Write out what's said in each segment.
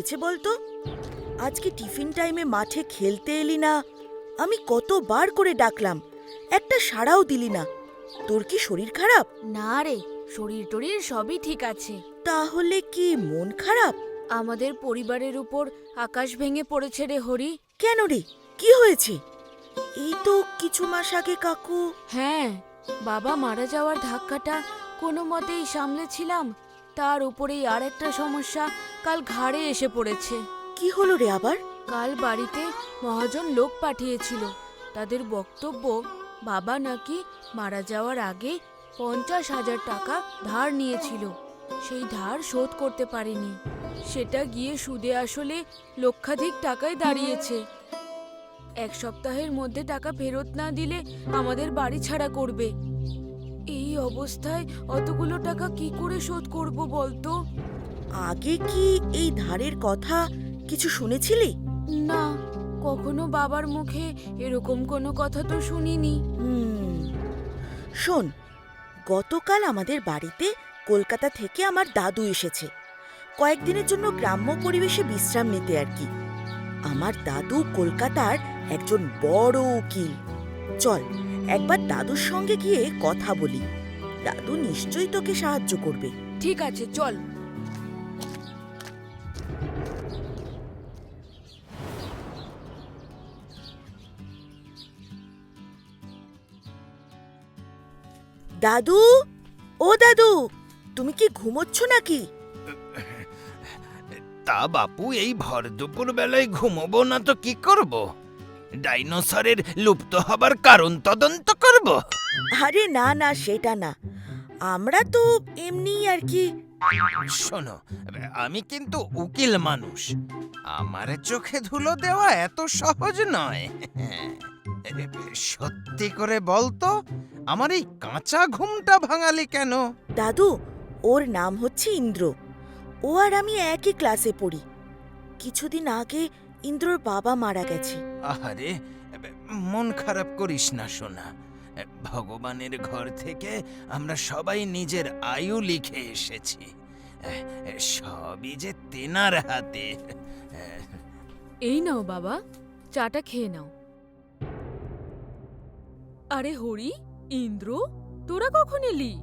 হয়েছে বলতো? আজকে টিফিন টাইমে মাঠে খেলতে এলি না। আমি কতবার করে ডাকলাম একটা সাড়াও দিলি না। তোর কি শরীর খারাপ? না রে শরীর টরীর সবই ঠিক আছে। তাহলে কি মন খারাপ? আমাদের পরিবারের উপর আকাশ ভেঙে পড়েছে রে হরি। কেন রে? কি হয়েছে? এই তো কিছু মাস আগে কাকু হ্যাঁ বাবা মারা যাওয়ার ধাক্কাটা কোনো মতেই সামলেছিলাম। তার উপরেই আর একটা সমস্যা কাল ঘাড়ে এসে পড়েছে। কি হলো রে আবার? কাল বাড়িতে মহাজন লোক পাঠিয়েছিল। তাদের বক্তব্য বাবা নাকি মারা যাওয়ার আগে পঞ্চাশ হাজার টাকা ধার নিয়েছিল। সেই ধার শোধ করতে পারেনি। সেটা গিয়ে সুদে আসলে লক্ষাধিক টাকায় দাঁড়িয়েছে। এক সপ্তাহের মধ্যে টাকা ফেরত না দিলে আমাদের বাড়ি ছাড়া করবে। এই অবস্থায় অতগুলো টাকা কি করে শোধ করব বলতো? আগে কি এই ধারের কথা কিছু শুনেছিলি? না কখনো বাবার মুখে এরকম কোনো কথা তো শুনিনি। হুম শোন গতকাল আমাদের বাড়িতে কলকাতা থেকে আমার দাদু এসেছে। কয়েকদিনের জন্য গ্রাম্য পরিবেশে বিশ্রাম নিতে আর কি। আমার দাদু কলকাতার একজন বড় উকিল। চল একবার দাদুর সঙ্গে গিয়ে কথা বলি। দাদু নিশ্চয়ই তোকে সাহায্য করবে। ঠিক আছে চল। দাদু? ও দাদু তুমি কি ঘুমোচ্ছ নাকি? তা বাপু এই ভর দুপুর বেলায় ঘুমোবো না তো কি করব? ডাইনোসরের লুপ্ত হবার কারণ তদন্ত করব। আরে না না সেটা না। আমরা তো এমনি আর কি। শোনো আমি কিন্তু উকিল মানুষ। আমার চোখে ধুলো দেওয়া এত সহজ নয়। সত্যি করে বলতো আমার এই কাঁচা ঘুমটা ভাঙালি কেন? দাদু ওর নাম হচ্ছে ইন্দ্র। ও আর আমি একই ক্লাসে পড়ি। কিছুদিন আগে ইন্দ্রর বাবা মারা গেছে। আহারে মন খারাপ করিস না সোনা। ভগবানের ঘর থেকে আমরা সবাই নিজের আয়ু লিখে এসেছি। সবই যে তেনার হাতে। এই নাও বাবা চাটা খেয়ে নাও। আরে হরি ইন্দ্র তোরা কখন এলি?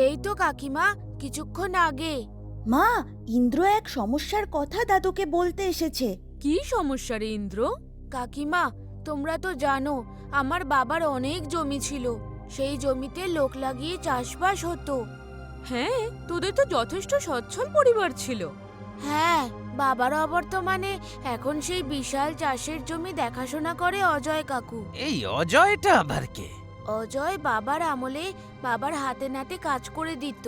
এই তো কাকিমা কিছুক্ষণ আগে। মা ইন্দ্র এক সমস্যার কথা দাদুকে বলতে এসেছে। কি সমস্যা রে ইন্দ্র? কাকিমা তোমরা তো জানো আমার বাবার অনেক জমি ছিল। সেই জমিতে লোক লাগিয়ে চাষবাস হতো। হ্যাঁ তোদের তো যথেষ্ট সচ্ছল পরিবার ছিল। হ্যাঁ বাবার অবর্তমানে এখন সেই বিশাল চাষের জমি দেখাশোনা করে অজয় কাকু। এই অজয়টা আবার কে? অজয় বাবার আমলে বাবার হাতে নাতে কাজ করে দিত।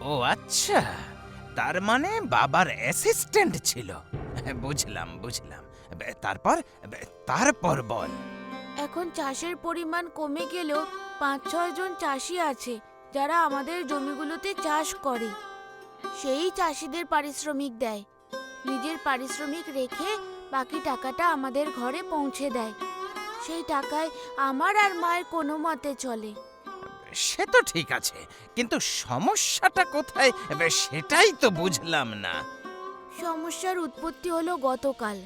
ও আচ্ছা। তার মানে বাবার অ্যাসিস্ট্যান্ট ছিল। বুঝলাম বুঝলাম। তারপর তারপর বল। এখন চাষের পরিমাণ কমে গেলেও পাঁচ, ছয় জন চাষি আছে, যারা আমাদের জমিগুলোতে চাষ করে। সেই চাষিদের পারিশ্রমিক দেয়। নিজের পারিশ্রমিক রেখে বাকি টাকাটা আমাদের ঘরে পৌঁছে দেয়। সেই টাকায় আমার আর মায়ের কোনো মতে চলে। সে তো ঠিক আছে, কিন্তু সমস্যাটা কোথায়? সেটাই তো বুঝলাম না। সমস্যার উৎপত্তি হলো গতকাল।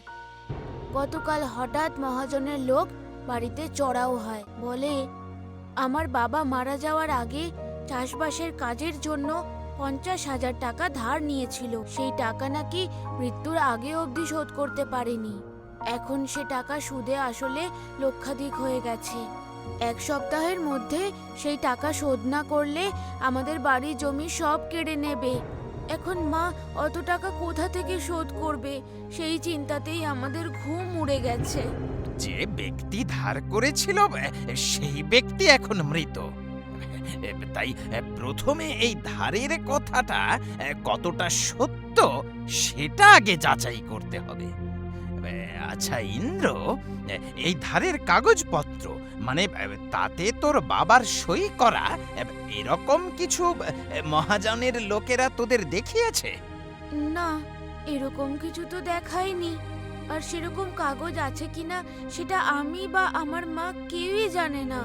গতকাল হঠাৎ মহাজনের লোক বাড়িতে চড়াও হয়। বলে, আমার বাবা মারা যাওয়ার আগে চাষবাসের কাজের জন্য পঞ্চাশ হাজার টাকা ধার নিয়েছিল। সেই টাকা নাকি মৃত্যুর আগে অবধি শোধ করতে পারেনি। এখন সে টাকা সুদে আসলে লক্ষাধিক হয়ে গেছে। এক সপ্তাহের মধ্যে সেই টাকা শোধ না করলে আমাদের বাড়ি জমি সব কেড়ে নেবে। এখন মা অত টাকা কোথা থেকে শোধ করবে? সেই চিন্তাতেই আমাদের ঘুম উড়ে গেছে। যে ব্যক্তি ধার করেছিল, সেই ব্যক্তি এখন মৃত। তাই প্রথমে এই ধারের কথাটা, কতটা সত্য, সেটা আগে যাচাই করতে হবে। আচ্ছা ইন্দ্র এই ধারের কাগজপত্র মানে তাতে তোর বাবার সই করা এরকম কিছু মহাজনের লোকেরা তোদের দেখিয়েছে? না এরকম কিছু তো দেখায়নি। আর সেরকম কাগজ আছে কিনা সেটা আমি বা আমার মা কেউই জানে না।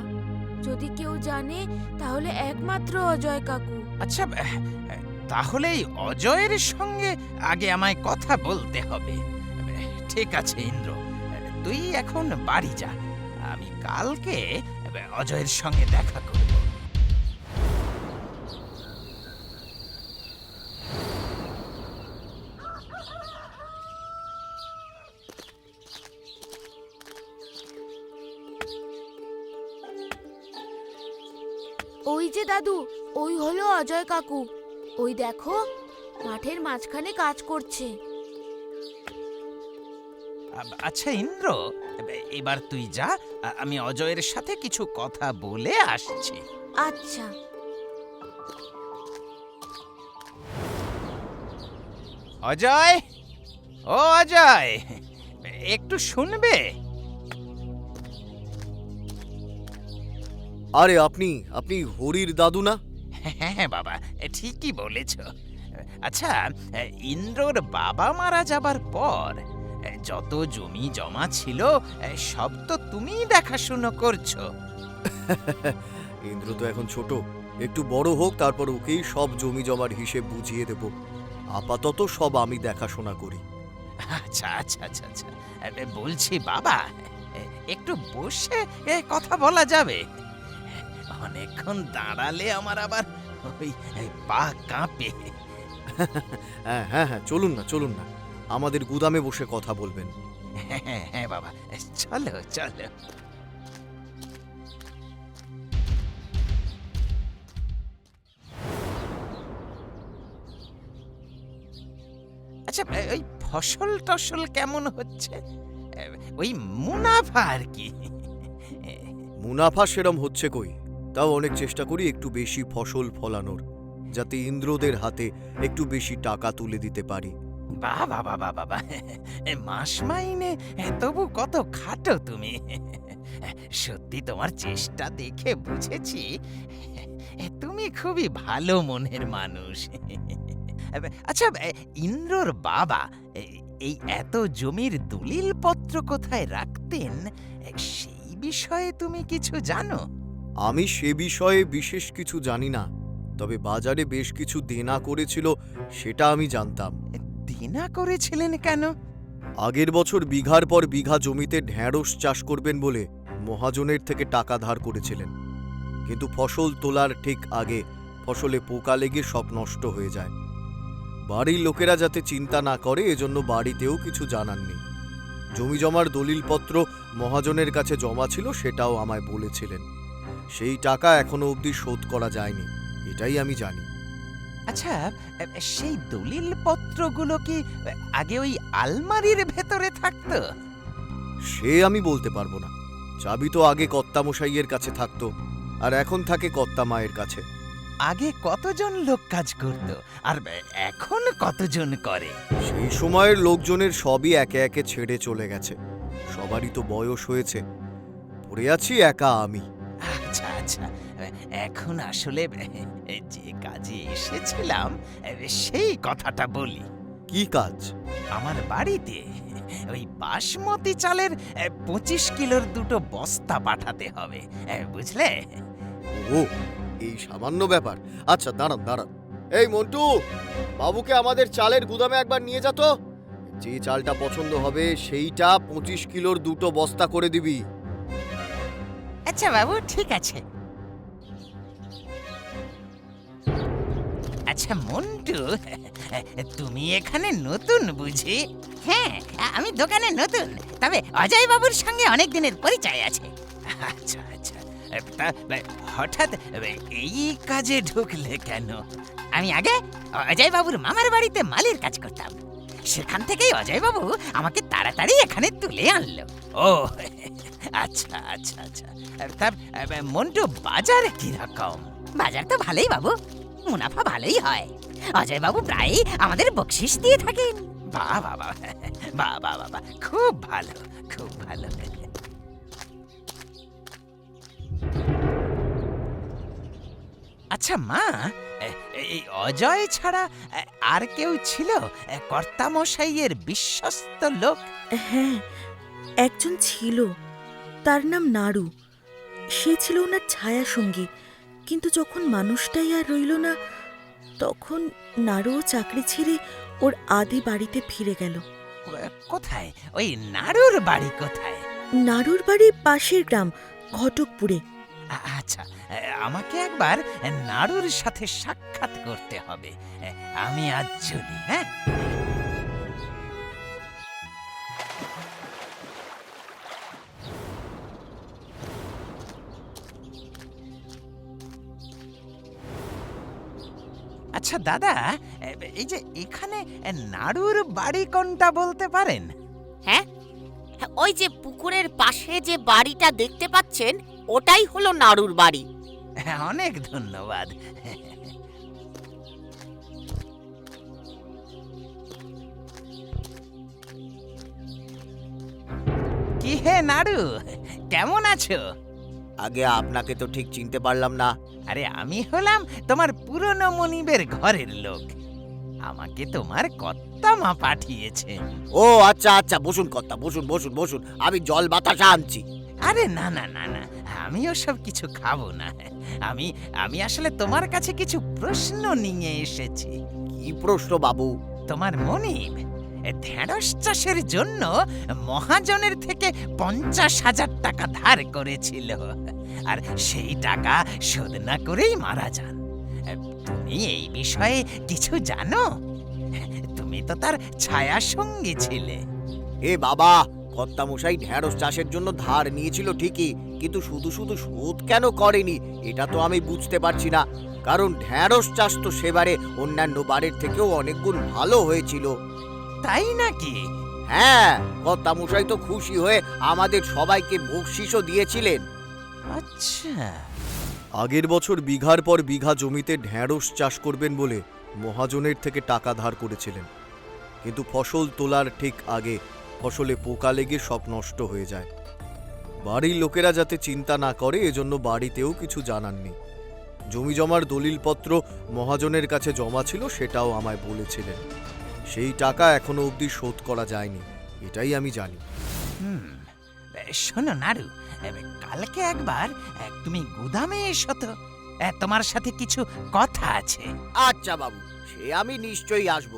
যদি কেউ জানে তাহলে একমাত্র অজয় কাকু। আচ্ছা তাহলে এই অজয়ের সঙ্গে আগে আমায় কথা বলতে হবে। ঠিক আছে, ইন্দ্র। তুই এখন বাড়ি যা। আমি কালকে অজয়ের সঙ্গে দেখা করব। ওই যে দাদু, ওই হলো অজয় কাকু। ওই দেখো, মাঠের মাঝখানে কাজ করছে। আচ্ছা ইন্দ্র এবার তুই যা। আমি অজয়ের সাথে কিছু কথা বলে আসছি। আচ্ছা। অজয়? ও অজয় একটু শুনবে? আরে আপনি আপনি হরির দাদু না? হ্যাঁ বাবা ঠিকই বলেছ। আচ্ছা ইন্দ্রর বাবা মারা যাবার পর যত জমি জমা ছিল সব তো তুমিই দেখাশুনো করছ। ইন্দ্র তো এখন ছোট। একটু বড় হোক তারপর ওকেই সব জমি জমার হিসেব বুঝিয়ে দেব। আপাতত সব আমি দেখাশোনা করি। আচ্ছা আচ্ছা আচ্ছা আচ্ছা। বলছি বাবা একটু বসে কথা বলা যাবে? অনেকক্ষণ দাঁড়ালে আমার আবার ওই পা কাঁপে। হ্যাঁ হ্যাঁ হ্যাঁ চলুন না চলুন না। আমাদের গুদামে বসে কথা বলবেন। হ্যাঁ হ্যাঁ বাবা। চলো চলো। আচ্ছা ওই ফসল টসল কেমন হচ্ছে? ওই মুনাফা আর কি। মুনাফা সেরম হচ্ছে কই? তাও অনেক চেষ্টা করি একটু বেশি ফসল ফলানোর যাতে ইন্দ্রদের হাতে একটু বেশি টাকা তুলে দিতে পারি। বাবা বাবা বাবা। মাস মাইনে তবু কত খাটো তুমি। সত্যি তোমার চেষ্টা দেখে বুঝেছি। তুমি খুবই ভালো মনের মানুষ। আচ্ছা ইন্দ্রর বাবা এই এত জমির দলিল পত্র কোথায় রাখতেন? সেই বিষয়ে তুমি কিছু জানো? আমি সে বিষয়ে বিশেষ কিছু জানি না। তবে বাজারে বেশ কিছু দেনা করেছিল, সেটা আমি জানতাম। দিনা করেছিলেন কেন? আগের বছর বিঘার পর বিঘা জমিতে ঢ্যাঁড়স চাষ করবেন বলে মহাজনের থেকে টাকা ধার করেছিলেন। কিন্তু ফসল তোলার ঠিক আগে ফসলে পোকা লেগে সব নষ্ট হয়ে যায়। বাড়ির লোকেরা যাতে চিন্তা না করে, এজন্য বাড়িতেও কিছু জানাননি। জমি জমার দলিলপত্র মহাজনের কাছে জমা ছিল, সেটাও আমায় বলেছিলেন। সেই টাকা এখনও অবধি শোধ করা যায়নি, এটাই আমি জানি। আচ্ছা সেই দলিল পত্রগুলো কি আগে ওই আলমারির ভেতরে থাকতো? সে আমি বলতে পারব না। চাবি তো আগে কর্তামশাইয়ের কাছে থাকতো আর এখন থাকে কর্তা মায়ের কাছে। আগে কতজন লোক কাজ করত আর এখন কতজন করে? সেই সময়ের লোকজনের সবই একে একে ছেড়ে চলে গেছে। সবারই তো বয়স হয়েছে। পড়ে আছি একা আমি। আচ্ছা আচ্ছা। এখন আসলে যে কাজে এসেছিলাম সেই কথাটা বলি। কি কাজ? আমার বাড়িতে ওই বাসমতি চালের পঁচিশ কিলোর দুটো বস্তা পাঠাতে হবে বুঝলে? ও এই সামান্য ব্যাপার। আচ্ছা দাঁড়ান দাঁড়ান। এই মন্টু বাবুকে আমাদের চালের গুদামে একবার নিয়ে যা তো। যে চালটা পছন্দ হবে সেইটা পঁচিশ কিলোর দুটো বস্তা করে দিবি। আচ্ছা বাবু ঠিক আছে। আচ্ছা মন্টু, তুমি এখানে নতুন বুঝি? হ্যাঁ আমি দোকানে নতুন, তবে অজয় বাবুর সঙ্গে অনেক দিনের পরিচয় আছে। আচ্ছা আচ্ছা তা হঠাৎ এই কাজে ঢুকলে কেন? আমি আগে অজয় বাবুর মামার বাড়িতে মালির কাজ করতাম। সেখান থেকেই অজয় বাবু আমাকে তাড়াতাড়ি এখানে তুলে আনলো। ও আচ্ছা আচ্ছা আচ্ছা তার মন্টু, বাজারে কীরকম? বাজার তো ভালোই, বাবু। মুনাফা ভালোই হয়। অজয় বাবু প্রায়ই আমাদের বকশিস দিয়ে থাকেন। বাবা বাহ বাহ বাবা খুব ভালো খুব ভালো। আচ্ছা মা এই অজয় ছাড়া আর কেউ ছিল? কর্তামশাইয়ের বিশ্বস্ত লোক? হ্যাঁ একজন ছিল। তার নাম নাড়ু সে ছিল ওনার ছায়া সঙ্গী। কিন্তু যখন মানুষটাই আর রইল না তখন নাড়ুও চাকরি ছেড়ে ওর আদি বাড়িতে ফিরে গেল। কোথায়? ওই নাড়ুর বাড়ি কোথায়? নাড়ুর বাড়ি পাশের গ্রাম ঘটকপুরে। আচ্ছা আমাকে একবার নাড়ুর সাথে সাক্ষাৎ করতে হবে। আমি আজ চলি হ্যাঁ? আচ্ছা দাদা এই যে এখানে নাড়ুর বাড়ি কোনটা বলতে পারেন? হ্যাঁ ওই যে পুকুরের পাশে যে বাড়িটা দেখতে পাচ্ছেন ওটাই হলো নাড়ুর বাড়ি। হ্যাঁ, অনেক ধন্যবাদ। কি হে নাড়ু কেমন আছো? আগে আপনাকে তো ঠিক চিনতে পারলাম না। আরে আমি হলাম তোমার পুরনো মনিবের ঘরের লোক। আমাকে তোমার কর্তা মা পাঠিয়েছে। ও আচ্ছা আচ্ছা বসুন কর্তা বসুন বসুন বসুন আমি জল বাতাসা আনছি। আরে না না না না আমি ওসব কিছু খাব না। আমি আমি আসলে তোমার কাছে কিছু প্রশ্ন নিয়ে এসেছি। কি প্রশ্ন বাবু? তোমার মনিব ঢেঁড়স চাষের জন্য মহাজনের থেকে পঞ্চাশ হাজার টাকা ধার করেছিল। আর সেই টাকা শোধ না করেই মারা যান। তুমি এই বিষয়ে কিছু জানো? তুমি তো তার ছায়া সঙ্গী ছিলে। এ বাবা কর্তা মশাই ঢেঁড়স চাষের জন্য ধার নিয়েছিল ঠিকই, কিন্তু শুধু শুধু শোধ কেন করেনি, এটা তো আমি বুঝতে পারছি না। কারণ ঢেঁড়স চাষ তো সেবারে অন্যান্য বারের থেকেও অনেক গুণ ভালো হয়েছিল। তাই নাকি? হ্যাঁ কর্তা মশাই তো খুশি হয়ে আমাদের সবাইকে বকশিসও দিয়েছিলেন। আচ্ছা। আগের বছর বিঘার পর বিঘা জমিতে ঢেঁড়স চাষ করবেন বলে মহাজনের থেকে টাকা ধার করেছিলেন। কিন্তু ফসল তোলার ঠিক আগে ফসলে পোকা লেগে সব নষ্ট হয়ে যায়। বাড়ির লোকেরা যাতে চিন্তা না করে এজন্য বাড়িতেও কিছু জানাননি। জমি জমার দলিলপত্র মহাজনের কাছে জমা ছিল সেটাও আমায় বলেছিলেন। সেই টাকা এখনও অবধি শোধ করা যায়নি এটাই আমি জানি। হুম শোনো এ, কালকে একবার তুমি গুদামে এসো তো। তোমার সাথে কিছু কথা আছে। আচ্ছা বাবু সে আমি নিশ্চয়ই আসব।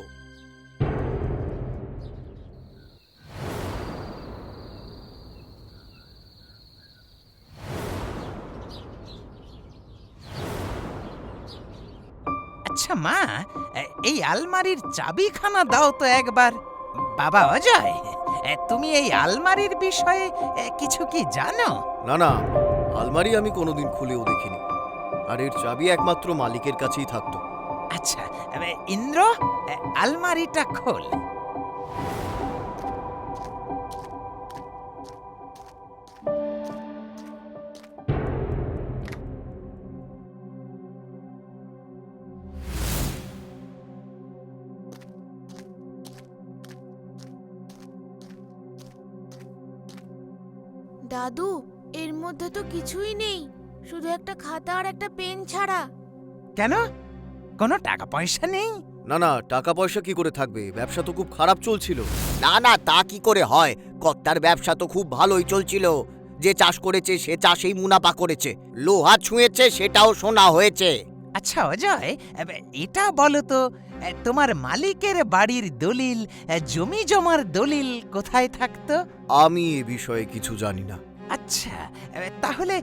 আচ্ছা মা এই আলমারির চাবিখানা দাও তো একবার। বাবা অজয় তুমি এই আলমারির বিষয়ে কিছু কি জানো? না না আলমারি আমি কোনোদিন খুলেও দেখিনি। আর এর চাবি একমাত্র মালিকের কাছেই থাকতো। আচ্ছা ইন্দ্র আলমারিটা খোল। দাদু এর মধ্যে তো কিছুই নেই। শুধু একটা খাতা আর একটা পেন ছাড়া। কেন? কোনো টাকা পয়সা নেই? না না টাকা পয়সা কি করে থাকবে? ব্যবসা তো খুব খারাপ চলছিল। না না তা কি করে হয়? কর্তার ব্যবসা তো খুব ভালোই চলছিল। যে চাষ করেছে সে চাষেই মুনাফা করেছে। লোহা ছুঁয়েছে সেটাও সোনা হয়েছে। আচ্ছা অজয় এবে, এটা বলো তো তোমার মালিকের বাড়ির দলিল জমি জমার দলিল কোথায় থাকতো? আমি এ বিষয়ে কিছু জানি না। আচ্ছা তাহলে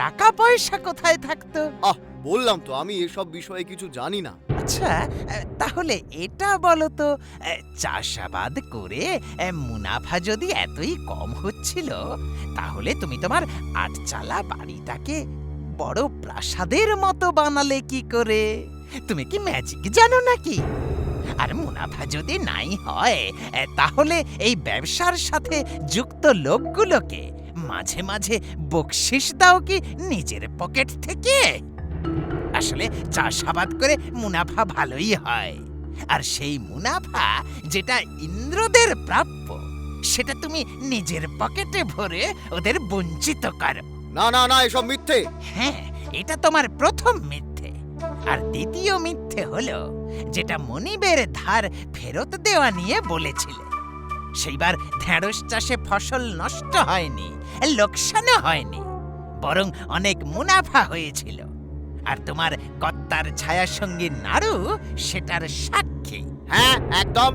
টাকা পয়সা কোথায় থাকতো? আহ বললাম তো আমি এসব বিষয়ে কিছু জানি না। আচ্ছা তাহলে এটা বলো তো চাষাবাদ করে মুনাফা যদি এতই কম হচ্ছিল তাহলে তুমি তোমার আটচালা বাড়িটাকে বড় প্রাসাদের মতো বানালে কি করে? তুমি কি ম্যাজিক জানো নাকি? আর মুনাফা যদি নাই হয় তাহলে এই ব্যবসার সাথে যুক্ত লোকগুলোকে মাঝে মাঝে বকশিস দাও কি নিজের পকেট থেকে? আসলে চাষাবাদ করে মুনাফা ভালোই হয়। আর সেই মুনাফা যেটা ইন্দ্রদের প্রাপ্য সেটা তুমি নিজের পকেটে ভরে ওদের বঞ্চিত করো। না না না এসব মিথ্যে। হ্যাঁ এটা তোমার প্রথম মিথ্যে। আর দ্বিতীয় মিথ্যে হলো যেটা মনিবের ধার ফেরত দেওয়া নিয়ে বলেছিলে। সেইবার ঢেঁড়স চাষে ফসল নষ্ট হয়নি লোকসানও হয়নি বরং অনেক মুনাফা হয়েছিল। আর তোমার কর্তার ছায়া সঙ্গী নাড়ু সেটার সাক্ষী। হ্যাঁ একদম।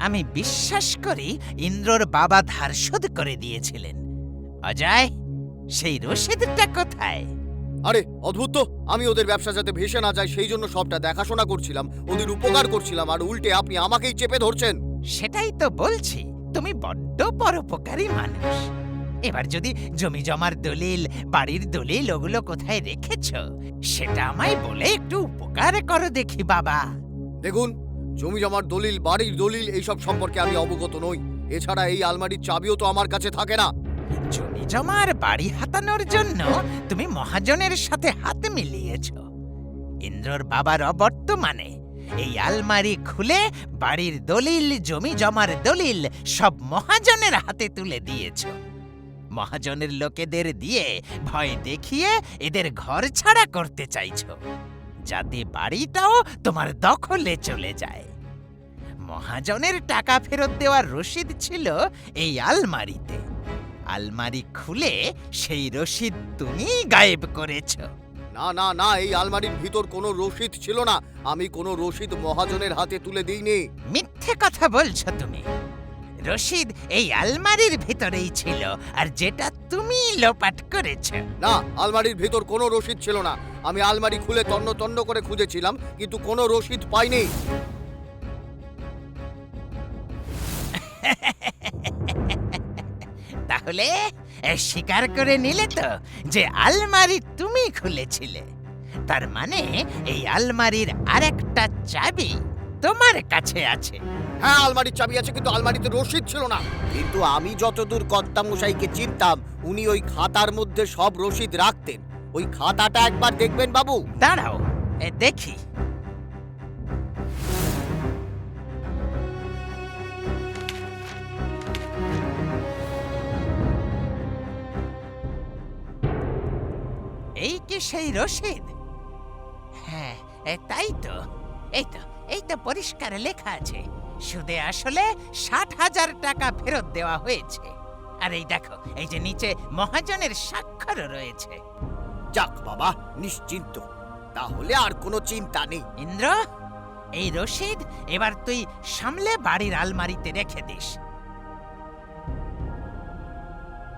আমি বিশ্বাস করি ইন্দ্রর বাবা ধার শোধ করে দিয়েছিলেন। অজয় সেই রসিদটা কোথায়? আরে অদ্ভুত তো। আমি ওদের ব্যবসা যাতে ভেসে না যায় সেই জন্য সবটা দেখাশোনা করছিলাম ওদের উপকার করছিলাম আর উল্টে আপনি আমাকেই চেপে ধরছেন। সেটাই তো বলছি তুমি বড্ড পরোপকারী মানুষ। এবার যদি জমি জমার দলিল বাড়ির দলিল ওগুলো কোথায় রেখেছ সেটা আমায় বলে একটু উপকার করো দেখি বাবা। দেখুন জমি জমার দলিল বাড়ির দলিল এইসব সম্পর্কে আমি অবগত নই। এছাড়া এই আলমারির চাবিও তো আমার কাছে থাকে না। জমি জমার বাড়ি হাতানোর জন্য তুমি মহাজনের সাথে হাত মিলিয়েছ। ইন্দ্রর বাবার অবর্তমানে এই আলমারি খুলে বাড়ির দলিল, জমি জমার দলিল সব মহাজনের হাতে তুলে দিয়েছ। মহাজনের লোকেদের দিয়ে ভয় দেখিয়ে এদের ঘর ছাড়া করতে চাইছ। যাতে বাড়িটাও তোমার দখলে চলে যায়। মহাজনের টাকা ফেরত দেওয়ার রসিদ ছিল এই আলমারিতে। আলমারি খুলে সেই রসিদ তুমি গায়েব করেছ। না না না এই আলমারির ভিতর কোনো রসিদ ছিল না। আমি কোনো রসিদ মহাজনের হাতে তুলে দিইনি। মিথ্যে কথা বলছো তুমি। রশিদ এই আলমারির ভিতরেই ছিল আর যেটা তুমি লোপাট করেছ। না আলমারির ভিতর কোনো রসিদ ছিল না। আমি আলমারি খুলে তন্ন তন্ন করে খুঁজেছিলাম কিন্তু কোনো রসিদ পাইনি। তাহলে স্বীকার করে নিলে তো যে আলমারি তুমি খুলেছিলে। তার মানে এই আলমারির আরেকটা চাবি তোমার কাছে আছে। হ্যাঁ আলমারির চাবি আছে কিন্তু আলমারিতে রসিদ ছিল না। কিন্তু আমি যতদূর কর্তামশাইকে চিনতাম উনি ওই খাতার মধ্যে সব রসিদ রাখতেন। ওই খাতাটা একবার দেখবেন বাবু। দাঁড়াও এ, দেখি। কি সেই রসিদ? হ্যাঁ এ, তাই তো। এই তো এই তো পরিষ্কার লেখা আছে। সুদে আসলে ষাট হাজার টাকা ফেরত দেওয়া হয়েছে। আর এই দেখো এই যে নিচে মহাজনের স্বাক্ষরও রয়েছে। যাক বাবা নিশ্চিন্ত। তাহলে আর কোনো চিন্তা নেই। ইন্দ্র এই রশিদ এবার তুই সামলে বাড়ির আলমারিতে রেখে দিস।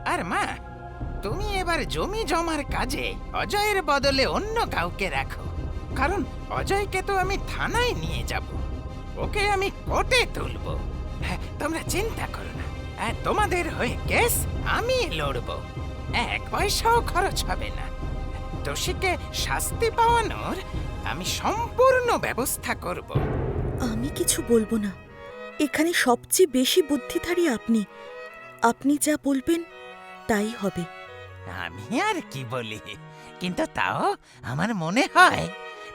আর মা তুমি এবার জমি জমার কাজে অজয়ের বদলে অন্য কাউকে রাখো। কারণ অজয়কে তো আমি থানায় নিয়ে যাব। ওকে আমি কোর্টে তুলব। হ্যাঁ, তোমরা চিন্তা করো না। হ্যাঁ, তোমাদের হয়ে কেস আমি লড়ব। এক পয়সাও খরচ হবে না। দোষীকে শাস্তি পাওয়ানোর আমি সম্পূর্ণ ব্যবস্থা করব। আমি কিছু বলব না। এখানে সবচেয়ে বেশি বুদ্ধিধারী আপনি। আপনি যা বলবেন তাই হবে। আমি আর কি বলি? কিন্তু তাও আমার মনে হয়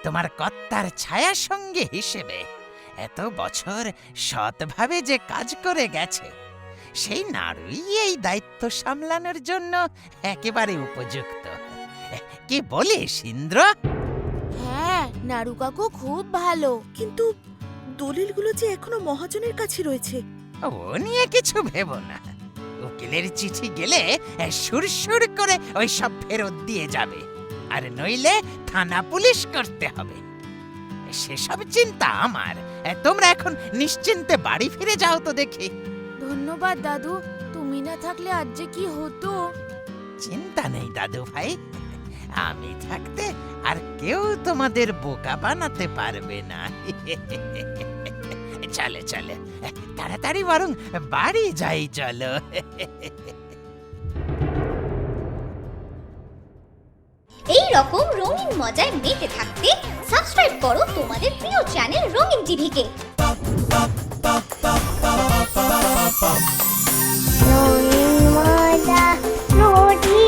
তোমার কর্তার ছায়া সঙ্গে হিসেবে এত বছর সৎভাবে যে কাজ করে গেছে সেই নাড়ুই এই দায়িত্ব সামলানোর জন্য একেবারে উপযুক্ত। কি বলিস ইন্দ্র হ্যাঁ নাড়ু কাকু খুব ভালো কিন্তু দলিলগুলো যে এখনও মহাজনের কাছে রয়েছে। ও নিয়ে কিছু ভেবো না। উকিলের চিঠি গেলে সুরসুর করে ওই সব ফেরত দিয়ে যাবে। আর নইলে থানা পুলিশ করতে হবে। সেসব চিন্তা আমার। তোমরা এখন নিশ্চিন্তে বাড়ি ফিরে যাও তো দেখি। ধন্যবাদ দাদু। তুমি না থাকলে আজ যে কি হতো? চিন্তা নেই দাদু ভাই। আমি থাকতে আর কেউ তোমাদের বোকা বানাতে পারবে না। চলে চলে। তাড়াতাড়ি বরং বাড়ি যাই চলো। এই রকম রঙিন মজায় মেতে থাকতে সাবস্ক্রাইব করো তোমাদের প্রিয় চ্যানেল রঙিন টিভিকে। রঙিন মজা রোজি